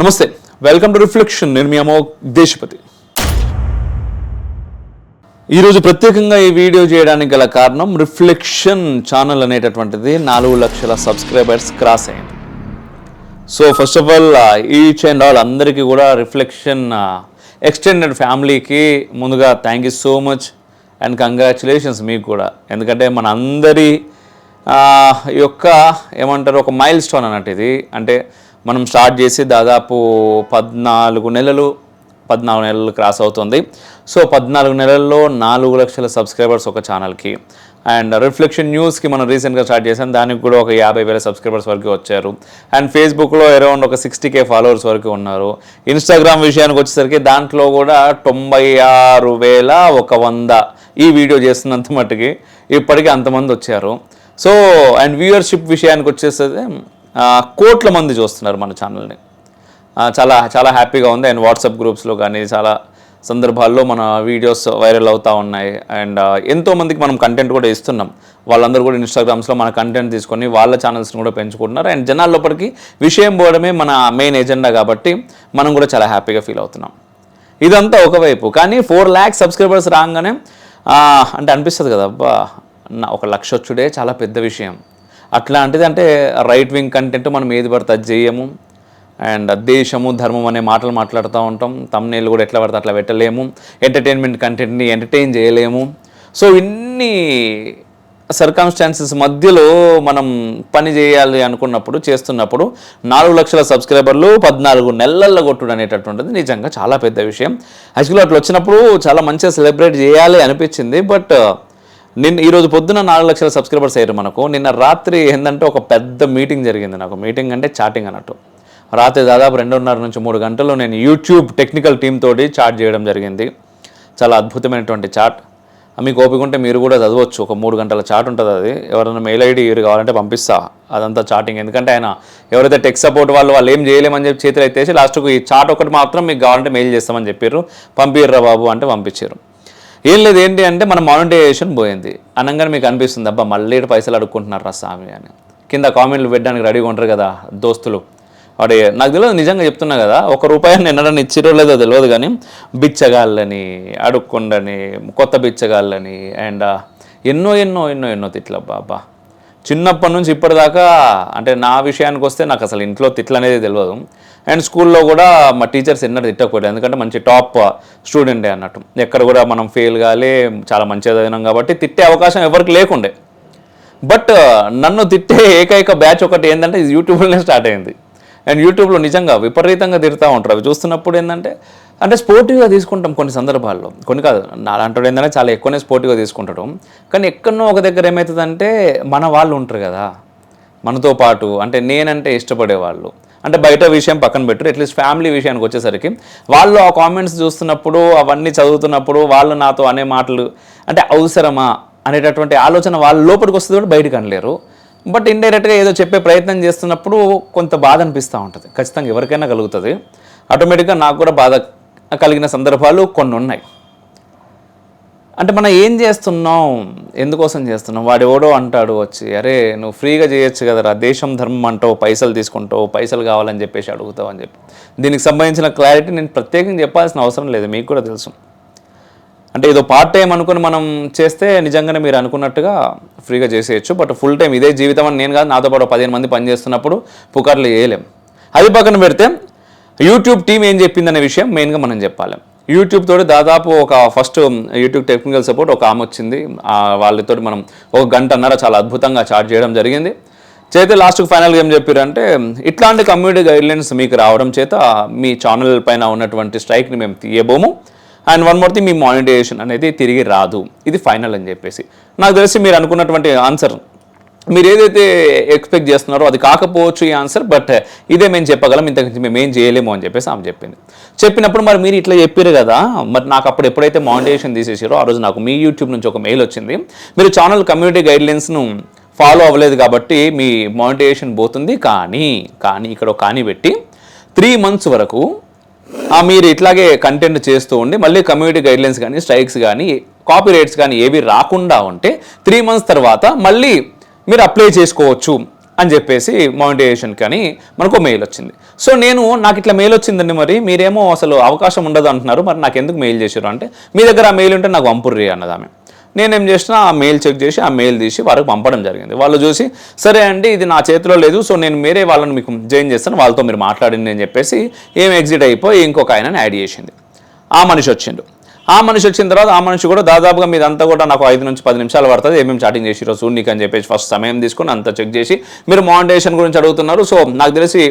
నమస్తే welcome to reflection. నేను మీ అమ్మో దేశపతి. ఈరోజు ప్రత్యేకంగా ఈ వీడియో చేయడానికి గల కారణం రిఫ్లెక్షన్ ఛానల్ అనేటటువంటిది నాలుగు లక్షల సబ్స్క్రైబర్స్ క్రాస్ అయింది so first of all each and all అందరికీ కూడా రిఫ్లెక్షన్ ఎక్స్టెండెడ్ ఫ్యామిలీకి ముందుగా thank you so much and congratulations మీకు కూడా. ఎందుకంటే మన అందరి యొక్క ఏమంటారు ఒక మైల్ స్టోన్ అన్నట్టు ఇది. అంటే మనం స్టార్ట్ చేసి దాదాపు పద్నాలుగు నెలలు పద్నాలుగు నెలలు క్రాస్ అవుతుంది. సో పద్నాలుగు నెలల్లో నాలుగు లక్షల సబ్స్క్రైబర్స్ ఒక ఛానల్కి అండ్ రిఫ్లెక్షన్ న్యూస్కి మనం రీసెంట్గా స్టార్ట్ చేసాం. దానికి కూడా ఒక యాభై వేల సబ్స్క్రైబర్స్ వరకు వచ్చారు. అండ్ ఫేస్బుక్లో అరౌండ్ ఒక సిక్స్టీ కే ఫాలోవర్స్ వరకు ఉన్నారు. ఇన్స్టాగ్రామ్ విషయానికి వచ్చేసరికి దాంట్లో కూడా తొంభై ఆరు వేల ఒక వంద ఈ వీడియో చేస్తున్నంత మట్టుకి ఇప్పటికీ అంతమంది వచ్చారు. సో అండ్ వ్యూయర్షిప్ విషయానికి వచ్చేసరికి కోట్ల మంది చూస్తున్నారు మన ఛానల్ని చాలా చాలా హ్యాపీగా ఉంది. అండ్ వాట్సాప్ గ్రూప్స్లో కానీ చాలా సందర్భాల్లో మన వీడియోస్ వైరల్ అవుతూ ఉన్నాయి. అండ్ ఎంతోమందికి మనం కంటెంట్ కూడా ఇస్తున్నాం. వాళ్ళందరూ కూడా ఇన్స్టాగ్రామ్స్లో మన కంటెంట్ తీసుకొని వాళ్ళ ఛానల్స్ని కూడా పెంచుకుంటున్నారు. అండ్ జనాల లోపలికి విషయం పోవడమే మన మెయిన్ ఎజెండా కాబట్టి మనం కూడా చాలా హ్యాపీగా ఫీల్ అవుతున్నాం. ఇదంతా ఒకవైపు. కానీ ఫోర్ ల్యాక్స్ సబ్స్క్రైబర్స్ రాగానే అంటే అనిపిస్తుంది కదా అబ్బా ఒక లక్ష వచ్చుడే చాలా పెద్ద విషయం. అట్లాంటిది అంటే రైట్ వింగ్ కంటెంట్ మనం ఏది పడితే అది చేయము. అండ్ దేశము ధర్మం అనే మాటలు మాట్లాడుతూ ఉంటాం. తమ్నేళ్ళు కూడా ఎట్లా పడితే అట్లా పెట్టలేము. ఎంటర్టైన్మెంట్ కంటెంట్ని ఎంటర్టైన్ చేయలేము. సో ఇన్ని సర్కమ్స్టాన్సెస్ మధ్యలో మనం పని చేయాలి అనుకున్నప్పుడు చేస్తున్నప్పుడు నాలుగు లక్షల సబ్స్క్రైబర్లు పద్నాలుగు నెలల్లో కొట్టుడు అనేటటువంటిది నిజంగా చాలా పెద్ద విషయం. యాక్చువల్గా అట్లా వచ్చినప్పుడు చాలా మంచిగా సెలబ్రేట్ చేయాలి అనిపించింది. బట్ నిన్న ఈరోజు పొద్దున నాలుగు లక్షల సబ్స్క్రైబర్స్ అయ్యారు మనకు. నిన్న రాత్రి ఏంటంటే ఒక పెద్ద మీటింగ్ జరిగింది నాకు. మీటింగ్ అంటే చాటింగ్ అన్నట్టు. రాత్రి దాదాపు రెండున్నర నుంచి మూడు గంటలు నేను యూట్యూబ్ టెక్నికల్ టీమ్ తోటి చాట్ చేయడం జరిగింది. చాలా అద్భుతమైనటువంటి చాట్ మీకు ఓపిక ఉంటే మీరు కూడా చదవచ్చు. ఒక మూడు గంటల చాట్ ఉంటుంది అది. ఎవరైనా మెయిల్ ఐడి కావాలంటే పంపిస్తా. అదంతా చాటింగ్ ఎందుకంటే ఆయన ఎవరైతే టెక్ సపోర్ట్ వాళ్ళు వాళ్ళు ఏం చేయలేమని చెప్పి చేతులు అయితే లాస్ట్కు ఈ చాట్ ఒకటి మాత్రం మీకు కావాలంటే మెయిల్ చేస్తామని చెప్పారు పంపిర్రా బాబు అంటే పంపించారు. ఏం లేదు ఏంటి అంటే మన మానిటైజేషన్ పోయింది. అనగానే మీకు అనిపిస్తుంది అబ్బా మళ్ళీ పైసలు అడుక్కుంటున్నారు రా స్వామి అని. కింద కామెంట్లు పెట్టడానికి రెడీగా ఉంటారు కదా దోస్తులు. వాడు నాకు తెలియదు నిజంగా చెప్తున్నా కదా ఒక రూపాయి ఎన్నడని ఇచ్చిరో లేదో తెలియదు కానీ బిచ్చగాళ్ళని అడుక్కుండని కొత్త బిచ్చగాళ్ళని అండ్ ఎన్నో ఎన్నో ఎన్నో ఎన్నో తిట్లు బాబా చిన్నప్పటి నుంచి ఇప్పటిదాకా అంటే నా విషయానికి వస్తే నాకు అసలు ఇంట్లో తిట్లు అనేది తెలియదు. అండ్ స్కూల్లో కూడా మా టీచర్స్ ఎన్నడూ తిట్టకపోయారు. ఎందుకంటే మంచి టాప్ స్టూడెంటే అన్నట్టు. ఎక్కడ కూడా మనం ఫెయిల్ కాలే చాలా మంచిగా చదివినాం కాబట్టి తిట్టే అవకాశం ఎవరికి లేకుండే. బట్ నన్ను తిట్టే ఏకైక బ్యాచ్ ఒకటి ఏంటంటే ఇది యూట్యూబ్లోనే స్టార్ట్ అయింది. అండ్ యూట్యూబ్లో నిజంగా విపరీతంగా తిరుగుతూ ఉంటారు. అవి చూస్తున్నప్పుడు ఏంటంటే అంటే స్పోర్టివ్గా తీసుకుంటాం కొన్ని సందర్భాల్లో. కొన్ని కాదు నా ఏంటంటే చాలా ఎక్కువనే స్పోర్టివ్గా తీసుకుంటాడు. కానీ ఎక్కడో ఒక దగ్గర ఏమవుతుందంటే మన వాళ్ళు ఉంటారు కదా. మనతో పాటు అంటే నేనంటే ఇష్టపడే వాళ్ళు అంటే బయట విషయం పక్కన పెట్టరు. అట్లీస్ట్ ఫ్యామిలీ విషయానికి వచ్చేసరికి వాళ్ళు ఆ కామెంట్స్ చూస్తున్నప్పుడు అవన్నీ చదువుతున్నప్పుడు వాళ్ళు నాతో అనే మాటలు అంటే అవసరమా అనేటటువంటి ఆలోచన వాళ్ళ లోపలికి వస్తుంది కూడా బయటకు అనలేరు. బట్ ఇండైరెక్ట్గా ఏదో చెప్పే ప్రయత్నం చేస్తున్నప్పుడు కొంత బాధ అనిపిస్తూ ఉంటుంది. ఖచ్చితంగా ఎవరికైనా కలుగుతుంది. ఆటోమేటిక్గా నాకు కూడా బాధ కలిగిన సందర్భాలు కొన్ని ఉన్నాయి. అంటే మనం ఏం చేస్తున్నాం? ఎందుకోసం చేస్తున్నాం? వాడు ఎవడో అంటాడు వచ్చి అరే నువ్వు ఫ్రీగా చేయొచ్చు కదరా. దేశం ధర్మం అంటావు పైసలు తీసుకుంటావు పైసలు కావాలని చెప్పేసి అడుగుతావు అని చెప్పి. దీనికి సంబంధించిన క్లారిటీ నేను ప్రత్యేకంగా చెప్పాల్సిన అవసరం లేదు. మీకు కూడా తెలుసు. అంటే ఏదో పార్ట్ టైం అనుకుని మనం చేస్తే నిజంగానే మీరు అనుకున్నట్టుగా ఫ్రీగా చేసేయచ్చు. బట్ ఫుల్ టైం ఇదే జీవితం అని నేను కాదు నాతో పాటు పదిహేను మంది పనిచేస్తున్నప్పుడు పుకార్లు చేయలేం. అది పక్కన పెడితే యూట్యూబ్ టీం ఏం చెప్పిందనే విషయం మెయిన్గా మనం చెప్పాలి. యూట్యూబ్ తోటి దాదాపు ఒక ఫస్ట్ యూట్యూబ్ టెక్నికల్ సపోర్ట్ ఒక ఆమె వచ్చింది. వాళ్ళతో మనం ఒక గంటన్నర చాలా అద్భుతంగా చార్జ్ చేయడం జరిగింది. చేతే లాస్ట్కి ఫైనల్గా ఏం చెప్పారంటే um, ఇట్లాంటి కమ్యూనిటీ గైడ్లైన్స్ మీకు రావడం చేత మీ ఛానల్ పైన ఉన్నటువంటి స్ట్రైక్ని మేము తీయబోము. అండ్ వన్ మోర్ థింగ్ మీ మానిటైజేషన్ అనేది తిరిగి రాదు. ఇది ఫైనల్ అని చెప్పేసి. నాకు తెలిసి మీరు అనుకున్నటువంటి ఆన్సర్ మీరు ఏదైతే ఎక్స్పెక్ట్ చేస్తున్నారో అది కాకపోవచ్చు ఈ ఆన్సర్ బట్ ఇదే మేము చెప్పగలం ఇంతకు మేము ఏం చేయలేము అని చెప్పేసి ఆమె చెప్పింది. చెప్పినప్పుడు మరి మీరు ఇట్లా చెప్పారు కదా మరి నాకు అప్పుడు ఎప్పుడైతే మానిటైజేషన్ తీసేసారో ఆ రోజు నాకు మీ యూట్యూబ్ నుంచి ఒక మెయిల్ వచ్చింది. మీరు ఛానల్ కమ్యూనిటీ గైడ్లైన్స్ను ఫాలో అవ్వలేదు కాబట్టి మీ మానిటేషన్ పోతుంది కానీ కానీ ఇక్కడ ఒక కానీ పెట్టి త్రీ మంత్స్ వరకు మీరు ఇట్లాగే కంటెంట్ చేస్తూ ఉండి మళ్ళీ కమ్యూనిటీ గైడ్లైన్స్ కానీ స్ట్రైక్స్ కానీ కాపీ రేట్స్ కానీ ఏవి రాకుండా ఉంటే త్రీ మంత్స్ తర్వాత మళ్ళీ మీరు అప్లై చేసుకోవచ్చు అని చెప్పేసి మానిటైజేషన్కి అని మనకు మెయిల్ వచ్చింది. సో నేను నాకు ఇట్లా మెయిల్ వచ్చిందండి మరి మీరేమో అసలు అవకాశం ఉండదు అంటున్నారు మరి నాకు ఎందుకు మెయిల్ చేశారు అంటే మీ దగ్గర ఆ మెయిల్ ఉంటే నాకు పంపుర్రి అన్నది ఆమె. నేనేం చేసిన ఆ మెయిల్ చెక్ చేసి ఆ మెయిల్ తీసి వారికి పంపడం జరిగింది. వాళ్ళు చూసి సరే అండి ఇది నా చేతిలో లేదు సో నేను మీరే వాళ్ళని మీకు జాయిన్ చేస్తాను వాళ్ళతో మీరు మాట్లాడండి అని చెప్పేసి ఏం ఎగ్జిట్ అయిపోయి ఇంకొక ఆయనని యాడ్ చేసింది. ఆ మనిషి వచ్చిండు. ఆ మనిషి వచ్చిన తర్వాత ఆ మనిషి కూడా దాదాపుగా మీదంతా కూడా నాకు ఐదు నుంచి పది నిమిషాలు పడుతుంది. ఏమేమి చాటింగ్ చేసి ఈరోజు నీకు అని చెప్పేసి ఫస్ట్ సమయం తీసుకుని అంతా చెక్ చేసి మీరు మానిటేషన్ గురించి అడుగుతున్నారు. సో నాకు తెలిసి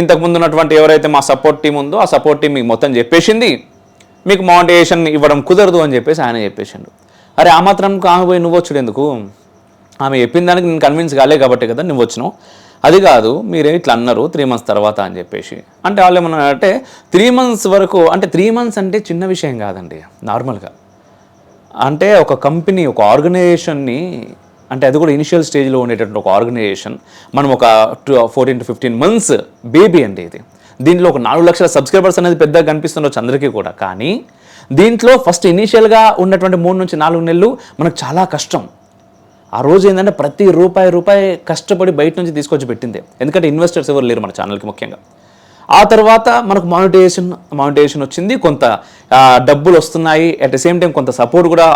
ఇంతకుముందు ఉన్నటువంటి ఎవరైతే మా సపోర్ట్ టీం ఉందో ఆ సపోర్ట్ టీం మీకు మొత్తం చెప్పేసింది. మీకు మానిటేషన్ ఇవ్వడం కుదరదు అని చెప్పేసి ఆయన చెప్పేసిండు. అరే ఆ మాత్రం ఆమె పోయి నువ్వు వచ్చుడు ఎందుకు? ఆమె చెప్పిన దానికి నేను కన్విన్స్ కాలే కాబట్టి కదా నువ్వు వచ్చినావు. అది కాదు మీరే ఇట్లా అన్నారు త్రీ మంత్స్ తర్వాత అని చెప్పేసి. అంటే వాళ్ళు ఏమన్నా అంటే త్రీ మంత్స్ వరకు అంటే త్రీ మంత్స్ అంటే చిన్న విషయం కాదండి నార్మల్గా. అంటే ఒక కంపెనీ ఒక ఆర్గనైజేషన్ని అంటే అది కూడా ఇనిషియల్ స్టేజ్లో ఉండేటటువంటి ఒక ఆర్గనైజేషన్ మనం ఒక fourteen to fifteen months baby అండి ఇది. దీంట్లో ఒక నాలుగు లక్షల సబ్స్క్రైబర్స్ అనేది పెద్దగా కనిపిస్తుండొచ్చు అందరికీ కూడా. కానీ దీంట్లో ఫస్ట్ ఇనీషియల్గా ఉన్నటువంటి మూడు నుంచి నాలుగు నెలలు మనకు చాలా కష్టం. ఆ రోజు ఏంటంటే ప్రతి రూపాయి రూపాయి కష్టపడి బయట నుంచి తీసుకొచ్చి పెట్టింది. ఎందుకంటే ఇన్వెస్టర్స్ ఎవరు లేరు మన ఛానల్కి ముఖ్యంగా. ఆ తర్వాత మనకు మానిటైజేషన్ మానిటైజేషన్ వచ్చింది. కొంత డబ్బులు వస్తున్నాయి. అట్ ద సేమ్ టైం కొంత సపోర్ట్ కూడా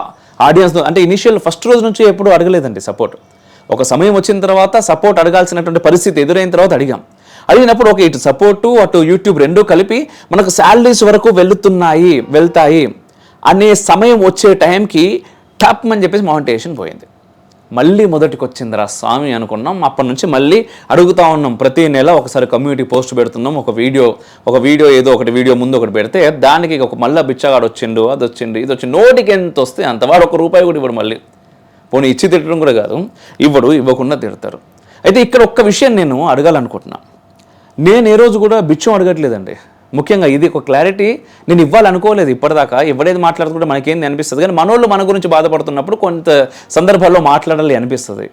ఆడియన్స్ అంటే ఇనిషియల్ ఫస్ట్ రోజు నుంచి ఎప్పుడు అడగలేదండి సపోర్ట్ ఒక సమయం వచ్చిన తర్వాత సపోర్ట్ అడగాల్సినటువంటి పరిస్థితి ఎదురైన తర్వాత అడిగాం. అడిగినప్పుడు ఒక ఇటు సపోర్టు అటు యూట్యూబ్ రెండూ కలిపి మనకు శాలరీస్ వరకు వెళ్తున్నాయి వెళ్తాయి అనే సమయం వచ్చే టైంకి టప్ అని చెప్పేసి మానిటైజేషన్ పోయింది. మళ్ళీ మొదటికి వచ్చిందిరా స్వామి అనుకున్నాం. అప్పటి నుంచి మళ్ళీ అడుగుతా ఉన్నాం. ప్రతి నెల ఒకసారి కమ్యూనిటీ పోస్ట్ పెడుతున్నాం. ఒక వీడియో ఒక వీడియో ఏదో ఒకటి వీడియో ముందు ఒకటి పెడితే దానికి ఒక మళ్ళీ బిచ్చగాడు వచ్చిండు అది వచ్చిండు ఇది వచ్చి నోటికి ఎంత వస్తే అంత. వాడు ఒక రూపాయి కూడా ఇవ్వడు మళ్ళీ. పోనీ ఇచ్చి తిట్టడం కూడా కాదు. ఇవ్వడు ఇవ్వకుండా తిడతారు. అయితే ఇక్కడ ఒక్క విషయం నేను అడగాలనుకుంటున్నా. నేను ఏ రోజు కూడా బిచ్చం అడగట్లేదండి. ముఖ్యంగా ఇది ఒక క్లారిటీ నేను ఇవ్వాలనుకోలేదు ఇప్పటిదాకా. ఎవడేది మాట్లాడుతుంటే మనకేంది అనిపిస్తుంది. కానీ మనోళ్ళు మన గురించి బాధపడుతున్నప్పుడు కొంత సందర్భాల్లో మాట్లాడాలి అనిపిస్తుంది.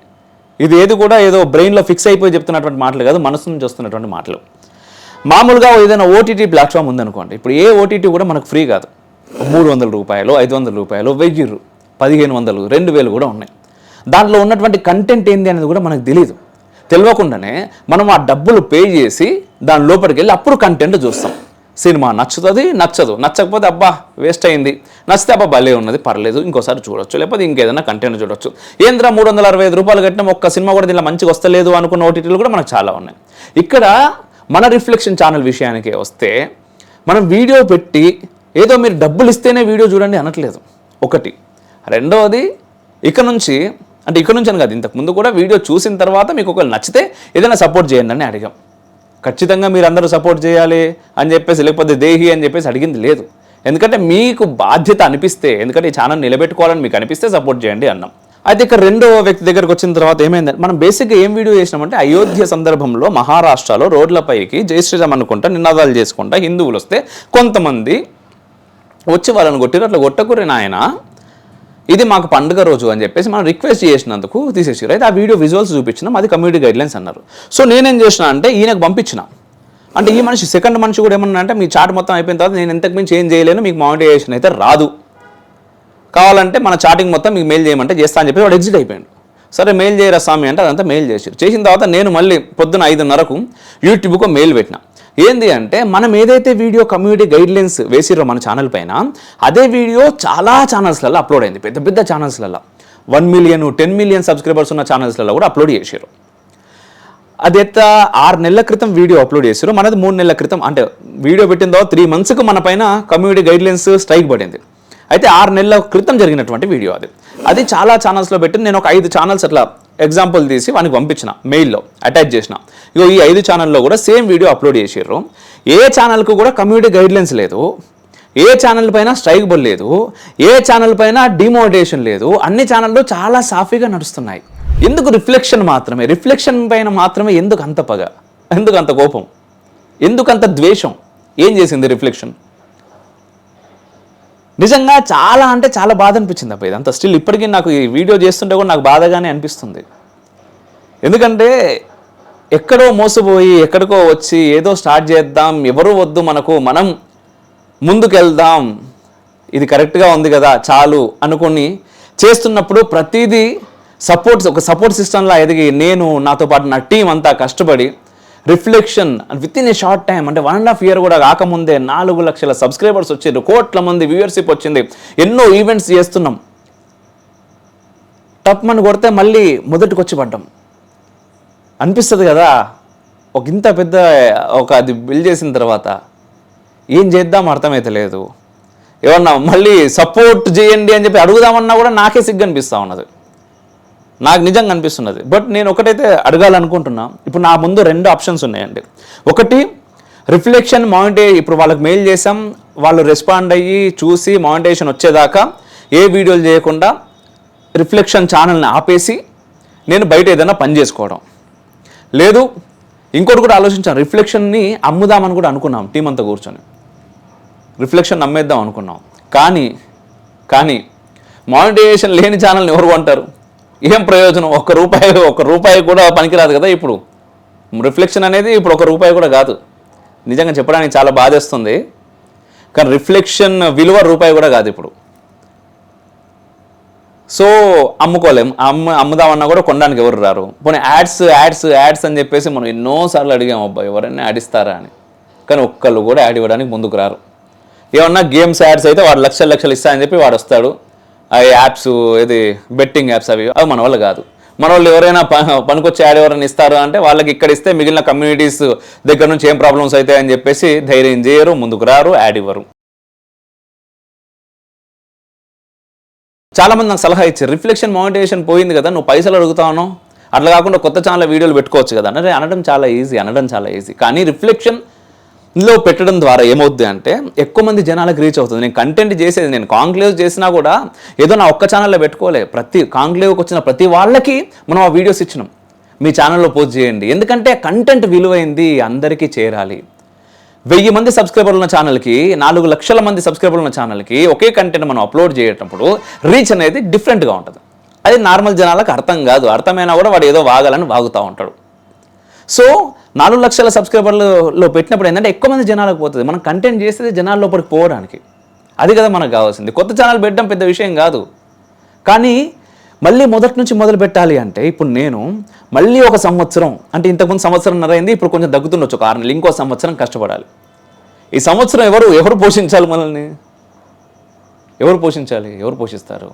ఇది ఏది కూడా ఏదో బ్రెయిన్లో ఫిక్స్ అయిపోయి చెప్తున్నటువంటి మాటలు కాదు మనసు నుంచి వస్తున్నటువంటి మాటలు. మామూలుగా ఏదైనా ఓటీటీ ప్లాట్ఫామ్ ఉందనుకోండి. ఇప్పుడు ఏ ఓటీటీ కూడా మనకు ఫ్రీ కాదు. మూడు వందల రూపాయలు ఐదు వందల రూపాయలు వెయ్యి పదిహేను వందలు రెండు వేలు కూడా ఉన్నాయి. దాంట్లో ఉన్నటువంటి కంటెంట్ ఏంది అనేది కూడా మనకు తెలియదు తెలియకుండానే మనం ఆ డబ్బులు పే చేసి దాని లోపలికి వెళ్ళి అప్పుడు కంటెంట్ చూస్తాం. సినిమా నచ్చుతుంది నచ్చదు. నచ్చకపోతే అబ్బా వేస్ట్ అయింది. నచ్చితే అబ్బా భలే ఉన్నది పర్లేదు. ఇంకోసారి చూడొచ్చు. లేకపోతే ఇంకేదైనా కంటెంట్ చూడొచ్చు. ఏంద్రా మూడు వందల అరవై ఐదు రూపాయలు కట్టిన ఒక్క సినిమా కూడా దీనిలో మంచిగా వస్తలేదు అనుకున్న ఓటీటీలు కూడా మనకు చాలా ఉన్నాయి. ఇక్కడ మన రిఫ్లెక్షన్ ఛానల్ విషయానికి వస్తే మనం వీడియో పెట్టి ఏదో మీరు డబ్బులు ఇస్తేనే వీడియో చూడండి అనట్లేదు. ఒకటి. రెండవది ఇక నుంచి అంటే ఇక్కడ నుంచి అని కాదు ఇంతకు ముందు కూడా వీడియో చూసిన తర్వాత మీకు ఒకవేళ నచ్చితే ఏదైనా సపోర్ట్ చేయండి అని అడిగాం. ఖచ్చితంగా మీరు అందరూ సపోర్ట్ చేయాలి అని చెప్పేసి లేకపోతే దేహి అని చెప్పేసి అడిగింది లేదు. ఎందుకంటే మీకు బాధ్యత అనిపిస్తే ఎందుకంటే ఈ ఛానల్ నిలబెట్టుకోవాలని మీకు అనిపిస్తే సపోర్ట్ చేయండి అన్నాం. అయితే ఇక్కడ రెండో వ్యక్తి దగ్గరకు వచ్చిన తర్వాత ఏమైంది? మనం బేసిక్గా ఏం వీడియో చేసినామంటే అయోధ్య సందర్భంలో మహారాష్ట్రలో రోడ్లపైకి జై శ్రీరామ్ అనుకుంటా నినాదాలు చేసుకుంటా హిందువులు వస్తే కొంతమంది వచ్చి వాళ్ళని కొట్టిరు అట్లా కొట్టకురి నాయన. ఇది మాకు పండుగ రోజు అని చెప్పేసి మనం రిక్వెస్ట్ చేసినందుకు తీసేసారు అయితే ఆ వీడియో విజువల్స్ చూపించినాం అది కమ్యూనిటీ గైడ్లైన్స్ అన్నారు. సో నేనేం చేసిన అంటే ఈయనకు పంపించిన. అంటే ఈ మనిషి సెకండ్ మనిషి కూడా ఏమన్నా అంటే మీ చాట్ మొత్తం అయిపోయిన తర్వాత నేను ఎంతకు మించి ఏం చేయలేను మీకు మానిటైజేషన్ అయితే రాదు. కావాలంటే మన చాటింగ్ మొత్తం మీకు మెయిల్ చేయమంటే చేస్తా అని చెప్పి వాడు ఎగ్జిట్ అయిపోయాడు. సరే మెయిల్ చేయరా స్వామి అంటే అదంతా మెయిల్ చేశారు చేసిన తర్వాత నేను మళ్ళీ పొద్దున ఐదున్నరకు యూట్యూబ్కు మెయిల్ పెట్టిన. ఏంది అంటే మనం ఏదైతే వీడియో కమ్యూనిటీ గైడ్లైన్స్ వేసిరో మన ఛానల్ పైన అదే వీడియో చాలా ఛానల్స్లలో అప్లోడ్ అయింది. పెద్ద పెద్ద ఛానల్స్లలో one million ten million subscribers ఉన్న ఛానల్స్లలో కూడా అప్లోడ్ చేసారు అది ఎత్త ఆరు నెలల క్రితం వీడియో అప్లోడ్ చేశారు మనది మూడు నెలల క్రితం అంటే వీడియో పెట్టిన తర్వాత త్రీ మంత్స్కి మన పైన కమ్యూనిటీ గైడ్లైన్స్ స్ట్రైక్ పడింది. అయితే ఆరు నెలల క్రితం జరిగినటువంటి వీడియో అది. అది చాలా ఛానల్స్లో పెట్టి నేను ఒక ఐదు ఛానల్స్ అట్లా ఎగ్జాంపుల్ తీసి వానికి పంపించిన మెయిల్లో అటాచ్ చేసిన. ఇగో ఈ ఐదు ఛానల్లో కూడా సేమ్ వీడియో అప్లోడ్ చేసారు ఏ ఛానల్కు కూడా కమ్యూనిటీ గైడ్లైన్స్ లేదు. ఏ ఛానల్ పైన స్ట్రైక్ బోల్ లేదు. ఏ ఛానల్ పైన డిమోటివేషన్ లేదు. అన్ని ఛానళ్ళు చాలా సాఫీగా నడుస్తున్నాయి. ఎందుకు రిఫ్లెక్షన్ మాత్రమే? రిఫ్లెక్షన్ పైన మాత్రమే ఎందుకు అంత పగ? ఎందుకు అంత కోపం? ఎందుకు అంత ద్వేషం? ఏం చేసింది రిఫ్లెక్షన్ నిజంగా చాలా అంటే చాలా బాధ అనిపించింది అబ్బా ఇదంతా. స్టిల్ ఇప్పటికీ నాకు ఈ వీడియో చేస్తుంటే కూడా నాకు బాధగానే అనిపిస్తుంది. ఎందుకంటే ఎక్కడో మోసపోయి ఎక్కడికో వచ్చి ఏదో స్టార్ట్ చేద్దాం ఎవరు వద్దు మనకు మనం ముందుకెళ్దాం ఇది కరెక్ట్గా ఉంది కదా చాలు అనుకొని చేస్తున్నప్పుడు ప్రతిదీ సపోర్ట్ ఒక సపోర్ట్ సిస్టంలా ఎదిగి నేను నాతో పాటు నా టీం అంతా కష్టపడి reflection with in a short time అంటే వన్ అండ్ హాఫ్ ఇయర్ కూడా కాకముందే నాలుగు లక్షల సబ్స్క్రైబర్స్ వచ్చారు కోట్ల మంది వ్యూవర్షిప్ వచ్చింది. ఎన్నో ఈవెంట్స్ చేస్తున్నాం. టప్ మన కొడితే మళ్ళీ మొదటికి వచ్చి పడ్డాం. అనిపిస్తుంది కదా ఒక ఇంత పెద్ద ఒక అది బిల్డ్ చేసిన తర్వాత ఏం చేద్దాం అర్థమైతే లేదు. ఏమన్నా మళ్ళీ సపోర్ట్ చేయండి అని చెప్పి అడుగుదామన్నా కూడా నాకే సిగ్గు అనిపిస్తూ ఉన్నది. నాకు నిజంగా అనిపిస్తున్నది. బట్ నేను ఒకటైతే అడగాలనుకుంటున్నా ఇప్పుడు నా ముందు రెండు ఆప్షన్స్ ఉన్నాయండి. ఒకటి రిఫ్లెక్షన్ మానిటే ఇప్పుడు వాళ్ళకి మెయిల్ చేసాం వాళ్ళు రెస్పాండ్ అయ్యి చూసి మానిటేషన్ వచ్చేదాకా ఏ వీడియోలు చేయకుండా రిఫ్లెక్షన్ ఛానల్ని ఆపేసి నేను బయట ఏదైనా పని చేసుకోవడం. లేదు ఇంకోటి కూడా ఆలోచించాను రిఫ్లెక్షన్ని అమ్ముదామని కూడా అనుకున్నాం టీం అంతా కూర్చొని. రిఫ్లెక్షన్ నమ్మేద్దాం అనుకున్నాం. కానీ కానీ మానిటైజేషన్ లేని ఛానల్ని ఎవరు కొంటారు? ఏం ప్రయోజనం? ఒక్క రూపాయి ఒక్క రూపాయి కూడా పనికిరాదు కదా ఇప్పుడు. రిఫ్లెక్షన్ అనేది ఇప్పుడు ఒక రూపాయి కూడా కాదు. నిజంగా చెప్పడానికి చాలా బాధేస్తుంది. కానీ రిఫ్లెక్షన్ విలువ రూపాయి కూడా కాదు ఇప్పుడు. సో అమ్ముకోలేం. అమ్ము అమ్ముదామన్నా కూడా కొనడానికి ఎవరు రారు. పోనీ యాడ్స్ యాడ్స్ యాడ్స్ అని చెప్పేసి మనం ఎన్నోసార్లు అడిగాం అబ్బా ఎవరైనా యాడ్ ఇస్తారా? అని. కానీ ఒక్కళ్ళు కూడా యాడ్ ఇవ్వడానికి ముందుకు రారు. ఏమన్నా గేమ్స్ యాడ్స్ అయితే వాడు లక్షలు లక్షలు ఇస్తా అని చెప్పి వాడు వస్తాడు. యాప్స్ ఇది బెట్టింగ్ యాప్స్ అవి అవి మన వల్ల కాదు. మన వాళ్ళు ఎవరైనా ప- పనికొచ్చే యాడ్ ఎవరైనా ఇస్తారు అంటే వాళ్ళకి ఇక్కడ ఇస్తే మిగిలిన కమ్యూనిటీస్ దగ్గర నుంచి ఏం ప్రాబ్లమ్స్ అవుతాయని చెప్పేసి ధైర్యం చేయరు ముందుకు రారు యాడ్ ఇవ్వరు. చాలామంది నాకు సలహా ఇచ్చారు రిఫ్లెక్షన్ మానిటైజేషన్ పోయింది కదా నువ్వు పైసలు అడుగుతావు అట్లా కాకుండా కొత్త ఛానల్ వీడియోలు పెట్టుకోవచ్చు కదా అంటే అనడం చాలా ఈజీ అనడం చాలా ఈజీ. కానీ రిఫ్లెక్షన్ లో పెట్టడం ద్వారా ఏమవుద్ది అంటే ఎక్కువ మంది జనాలకు రీచ్ అవుతుంది. నేను కంటెంట్ చేసేది నేను కాంక్లేవ్ చేసినా కూడా ఏదో నా ఒక్క ఛానల్లో పెట్టుకోలే. ప్రతి కాంక్లేవ్కి వచ్చిన ప్రతి వాళ్ళకి మనం ఆ వీడియోస్ ఇచ్చినాం. మీ ఛానల్లో పోస్ట్ చేయండి. ఎందుకంటే కంటెంట్ విలువైంది అందరికీ చేరాలి. వెయ్యి మంది సబ్స్క్రైబర్లు ఉన్న ఛానల్కి నాలుగు లక్షల మంది సబ్స్క్రైబర్లు ఉన్న ఛానల్కి ఒకే కంటెంట్ మనం అప్లోడ్ చేయటప్పుడు రీచ్ అనేది డిఫరెంట్గా ఉంటుంది. అది నార్మల్ జనాలకు అర్థం కాదు. అర్థమైనా కూడా వాడు ఏదో వాగాలని వాగుతూ ఉంటాడు. సో నాలుగు లక్షల సబ్స్క్రైబర్లలో పెట్టినప్పుడు ఏంటంటే ఎక్కువ మంది జనాలకు పోతుంది. మనం కంటెంట్ చేస్తే జనాల లోపలికి పోవడానికి. అది కదా మనకు కావాల్సింది. కొత్త ఛానల్ పెట్టడం పెద్ద విషయం కాదు. కానీ మళ్ళీ మొదటి నుంచి మొదలు పెట్టాలి అంటే ఇప్పుడు నేను మళ్ళీ ఒక సంవత్సరం అంటే ఇంతకుముందు సంవత్సరం అయింది ఇప్పుడు కొంచెం తగ్గుతుండొచ్చు. ఒక ఆరు నెలలు ఇంకో సంవత్సరం కష్టపడాలి. ఈ సంవత్సరం ఎవరు ఎవరు పోషించాలి మనల్ని? ఎవరు పోషించాలి? ఎవరు పోషిస్తారు?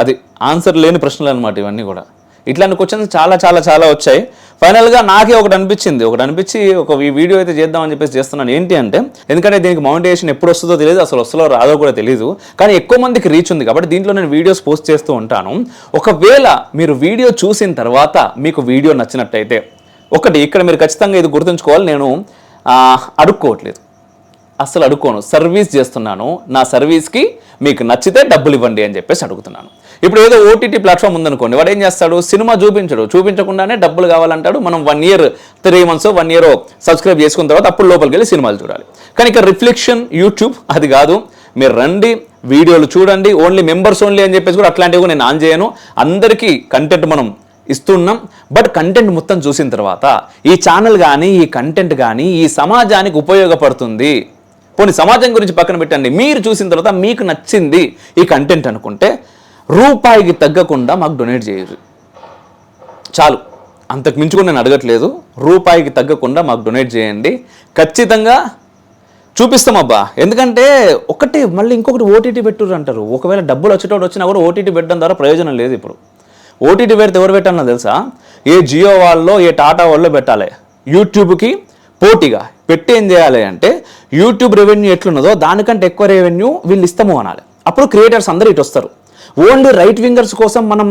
అది ఆన్సర్ లేని ప్రశ్నలు అనమాట ఇవన్నీ కూడా. ఇట్లాంటి క్వశ్చన్స్ చాలా చాలా చాలా వచ్చాయి. ఫైనల్గా నాకే ఒకటి అనిపించింది. ఒకటి అనిపించి ఒక ఈ వీడియో అయితే చేద్దామని చెప్పేసి చేస్తున్నాను. ఏంటి అంటే ఎందుకంటే దీనికి మౌంటేషన్ ఎప్పుడు వస్తుందో తెలియదు అసలు వస్తుందో రాదో కూడా తెలియదు కానీ ఎక్కువ మందికి రీచ్ ఉంది కాబట్టి దీంట్లో నేను వీడియోస్ పోస్ట్ చేస్తూ ఉంటాను. ఒకవేళ మీరు వీడియో చూసిన తర్వాత మీకు వీడియో నచ్చినట్టయితే ఒకటి ఇక్కడ మీరు ఖచ్చితంగా ఇది గుర్తుంచుకోవాలి. నేను అడుక్కోవట్లేదు. అస్సలు అడుక్కోను. సర్వీస్ చేస్తున్నాను. నా సర్వీస్కి మీకు నచ్చితే డబ్బులు ఇవ్వండి అని చెప్పేసి అడుగుతున్నాను. ఇప్పుడు ఏదో ఓటీటీ ప్లాట్ఫామ్ ఉందనుకోండి వాడు ఏం చేస్తాడు? సినిమా చూపించడు. చూపించకుండానే డబ్బులు కావాలంటాడు. మనం one year three months one year subscribe చేసుకున్న తర్వాత అప్పుడు లోపలికి వెళ్ళి సినిమాలు చూడాలి. కానీ ఇక్కడ రిఫ్లెక్షన్ యూట్యూబ్ అది కాదు. మీరు రండి వీడియోలు చూడండి ఓన్లీ మెంబర్స్ ఓన్లీ అని చెప్పేసి కూడా అట్లాంటివి కూడా నేను ఆన్ చేయను. అందరికీ కంటెంట్ మనం ఇస్తున్నాం. బట్ కంటెంట్ మొత్తం చూసిన తర్వాత ఈ ఛానల్ కానీ ఈ కంటెంట్ కానీ ఈ సమాజానికి ఉపయోగపడుతుంది. పోనీ సమాజం గురించి పక్కన పెట్టండి. మీరు చూసిన తర్వాత మీకు నచ్చింది ఈ కంటెంట్ అనుకుంటే రూపాయికి తగ్గకుండా మాకు డొనేట్ చేయరు. చాలు. అంతకు మించి కూడా నేను అడగట్లేదు. రూపాయికి తగ్గకుండా మాకు డొనేట్ చేయండి. ఖచ్చితంగా చూపిస్తాం అబ్బా ఎందుకంటే ఒకటి మళ్ళీ ఇంకొకటి ఓటీటీ పెట్టుర్రు అంటారు. ఒకవేళ డబ్బులు వచ్చేటోడు వచ్చినా కూడా ఓటీటీ పెట్టడం ద్వారా ప్రయోజనం లేదు ఇప్పుడు. ఓటీటీ పెడితే ఎవరు పెట్టాలన్నా తెలుసా? ఏ జియో వాళ్ళలో ఏ టాటా వాళ్ళలో పెట్టాలి. యూట్యూబ్కి పోటీగా. పెట్టి ఏం చేయాలి అంటే యూట్యూబ్ రెవెన్యూ ఎట్లున్నదో దానికంటే ఎక్కువ రెవెన్యూ వీళ్ళు ఇస్తాము అనాలి. అప్పుడు క్రియేటర్స్ అందరూ ఇటు వస్తారు. ఓన్లీ రైట్ వింగర్స్ కోసం మనం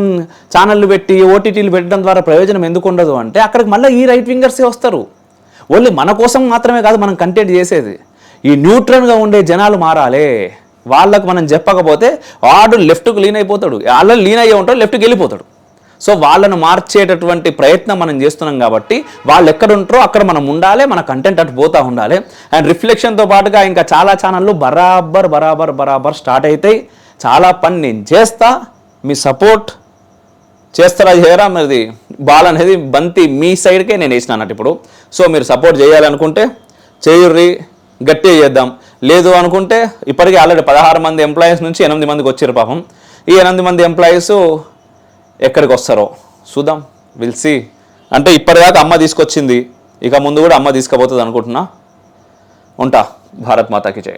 ఛానళ్ళు పెట్టి ఓటీటీలు పెట్టడం ద్వారా ప్రయోజనం ఎందుకు ఉండదు అంటే అక్కడికి మళ్ళీ ఈ రైట్ వింగర్సే వస్తారు. ఓన్లీ మన కోసం మాత్రమే కాదు మనం కంటెంట్ చేసేది. ఈ న్యూట్రల్గా ఉండే జనాలు మారాలి. వాళ్ళకు మనం చెప్పకపోతే వాడు లెఫ్ట్కు లీన్ అయిపోతాడు. వాళ్ళని లీన్ అయ్యే ఉంటాడు లెఫ్ట్కి వెళ్ళిపోతాడు. సో వాళ్ళను మార్చేటటువంటి ప్రయత్నం మనం చేస్తున్నాం కాబట్టి వాళ్ళు ఎక్కడ ఉంటారో అక్కడ మనం ఉండాలి మన కంటెంట్ అటు పోతూ ఉండాలి. అండ్ రిఫ్లెక్షన్తో పాటుగా ఇంకా చాలా ఛానళ్ళు బరాబర్ బరాబర్ బరాబర్ స్టార్ట్ అవుతాయి. చాలా పని నేను చేస్తా మీ సపోర్ట్ చేస్తారా చేయరా? మరి బాల్ అనేది బంతి మీ సైడ్కే నేను వేసిన అన్నట్టు ఇప్పుడు. సో మీరు సపోర్ట్ చేయాలనుకుంటే చేయుర్రి గట్టిగా చేద్దాం. లేదు అనుకుంటే ఇప్పటికే ఆల్రెడీ పదహారు మంది ఎంప్లాయీస్ నుంచి ఎనిమిది మందికి వచ్చారు పాపం. ఈ ఎనిమిది మంది ఎంప్లాయీస్ ఎక్కడికి వస్తారో చూద్దాం. విల్సి అంటే ఇప్పటిదాకా అమ్మ తీసుకొచ్చింది. ఇక ముందు కూడా అమ్మ తీసుకుపోతుంది అనుకుంటున్నా. ఉంటా. భారత్ మాతాకి జై.